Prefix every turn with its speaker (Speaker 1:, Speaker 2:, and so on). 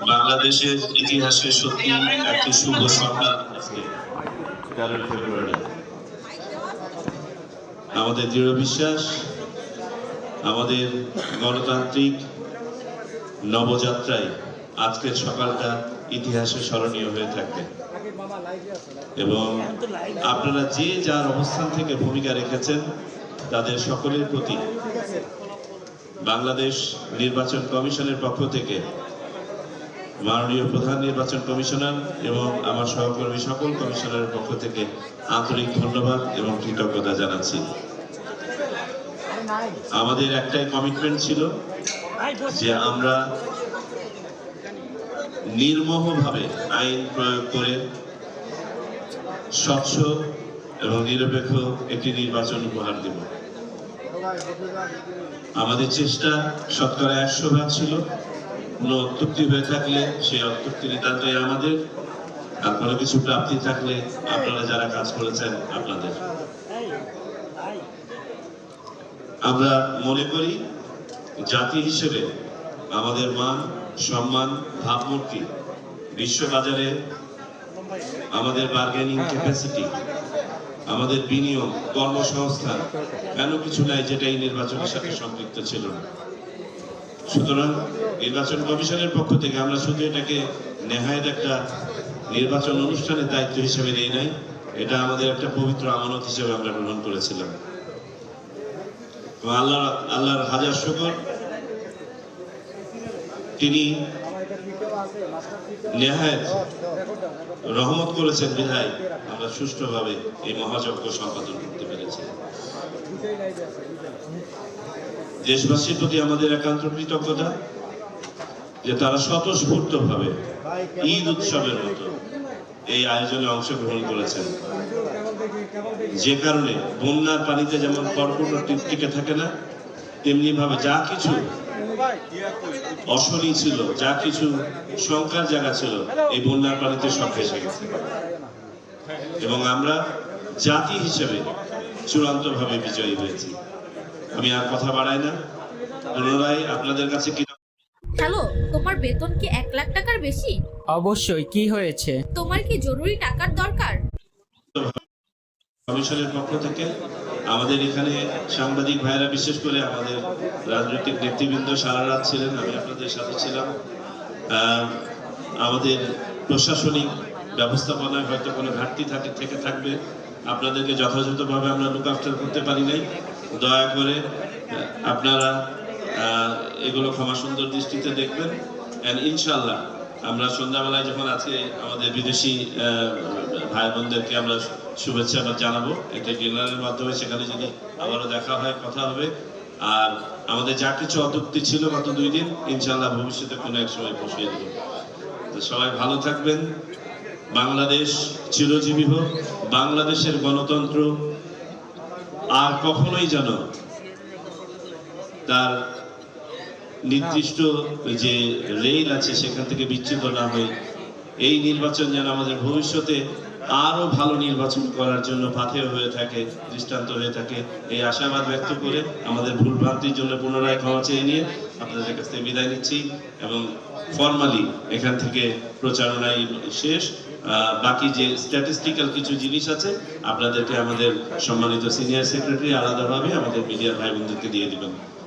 Speaker 1: বাংলাদেশের ইতিহাসে সত্যি একটি শুভ সকাল ফেব্রুয়ারি। আমাদের দৃঢ় বিশ্বাস আমাদের গণতান্ত্রিক নবযাত্রায় আজকের সকালটা ইতিহাসে স্মরণীয় হয়ে থাকবে এবং আপনারা যে যার অবস্থান থেকে ভূমিকা রেখেছেন তাদের সকলের প্রতি বাংলাদেশ নির্বাচন কমিশনের পক্ষ থেকে মাননীয় প্রধান নির্বাচন কমিশনার এবং আমার সহকর্মী সকল কমিশনারের পক্ষ থেকে আন্তরিক ধন্যবাদ এবং কৃতজ্ঞতা জানাচ্ছি। আমাদের একটাই কমিটমেন্ট ছিল যে আমরা নির্মোহভাবে আইন প্রয়োগ করে স্বচ্ছ এবং নিরপেক্ষ একটি নির্বাচন উপহার দেব। আমাদের চেষ্টা শতকরা একশো ভাগ ছিল। কোনো অত্যুক্তি হয়ে থাকলে সেই অত্যুক্তি নিতান্তই আমাদের। আর কোনো কিছু প্রাপ্তি থাকলে আপনারা যারা কাজ করেছেন আপনাদের। আমরা মনে করি জাতি হিসেবে আমাদের মান, সম্মান, ভাবমূর্তি বিশ্ববাজারে আমাদের বার্গেনিং ক্যাপাসিটি আমাদের বিনিয়োগ, কর্মসংস্থান, কেন কিছু নাই যেটা এই নির্বাচনের সাথে সম্পৃক্ত ছিল না। সুতরাং নির্বাচন কমিশনের পক্ষ থেকে আমরা শুধু এটাকে নেহায়ত একটা নির্বাচন অনুষ্ঠানের দায়িত্ব হিসেবে নেই নাই, এটা আমাদের একটা পবিত্র আমানত হিসেবে আমরা গ্রহণ করেছিলাম। আল্লাহ আল্লাহর হাজার শুকর, তিনি নেহায়ত রহমত করেছেন বিধায় আমরা সুষ্ঠুভাবে এই মহাযজ্ঞ সম্পাদন করতে পেরেছি। দেশবাসীর প্রতি আমাদের একান্ত কৃতজ্ঞতা। যে তারা স্বতঃস্ফূর্ত ভাবে ঈদ উৎসবের মতো এই আয়োজনে অংশগ্রহণ করেছেন। যে কারণে বন্যার পানিতে যেমন কর্কট টিকে থাকে না তেমনি ভাবে যা কিছু অশনি ছিল, যা কিছু শঙ্কার জায়গা ছিল, এই বন্যার পানিতে সব ভেসে গেছে। এবং আমরা জাতি হিসেবে চূড়ান্ত ভাবে বিজয়ী হয়েছি। আমি আর কথা বাড়াই না। পুনরায় আপনাদের কাছে
Speaker 2: হ্যালো তোমার বেতন কি এক লাখ টাকার বেশি?
Speaker 3: অবশ্যই কি হয়েছে?
Speaker 2: তোমার কি জরুরি টাকার দরকার?
Speaker 1: কমিশনের পক্ষ থেকে আমাদের এখানে সাংবাদিক ভাইরা বিশেষ করে আমাদের রাজনৈতিক নেতৃবৃন্দ সারা রাত ছিলেন আমি আপনাদের সাথে ছিলাম। আহ, আমাদের প্রশাসনিক ব্যবস্থাপনায় হয়তো কোনো ঘাটতি থাকে থেকে থাকবে। আপনাদেরকে যথাযথভাবে আমরা লুক আফটার করতে পারি নাই। দয়া করে আপনারা এগুলো ক্ষমা সুন্দর দৃষ্টিতে দেখবেন। অ্যান্ড ইনশাল্লাহ আমরা সন্ধ্যাবেলায় যখন আজকে আমাদের বিদেশি ভাই বোনদেরকে আমরা শুভেচ্ছা আবার জানাব, একটা ডিনারের মাধ্যমে সেখানে যদি আবারও দেখা হয়, কথা হবে। আর আমাদের যা কিছু অত্যুক্তি ছিল গত দুই দিন ইনশাল্লাহ ভবিষ্যতে কোনো এক সময় বসিয়ে দেবো। তো সবাই ভালো থাকবেন। বাংলাদেশ চিরজীবী হোক, বাংলাদেশের গণতন্ত্র আর কখনোই যেন তার নির্দিষ্ট যে রেল আছে, সেখান থেকে বিচ্যুত না হয়ে এই নির্বাচন যেন আমাদের ভবিষ্যতে আরও ভালো নির্বাচন করার জন্য পাথেয় হয়ে থাকে, দৃষ্টান্ত হয়ে থাকে, এই আশাবাদ ব্যক্ত করে আমাদের ভুল ভ্রান্তির জন্য পুনরায় ক্ষমা চেয়ে নিয়ে আপনাদের কাছ থেকে বিদায় নিচ্ছি এবং ফর্মালি এখান থেকে প্রচারণাই শেষ। বাকি যে স্ট্যাটিস্টিক্যাল কিছু জিনিস আছে, আপনাদেরকে আমাদের সম্মানিত সিনিয়র সেক্রেটারি আলাদাভাবে আমাদের মিডিয়ার ভাই বোনদেরকে দিয়ে দিবেন।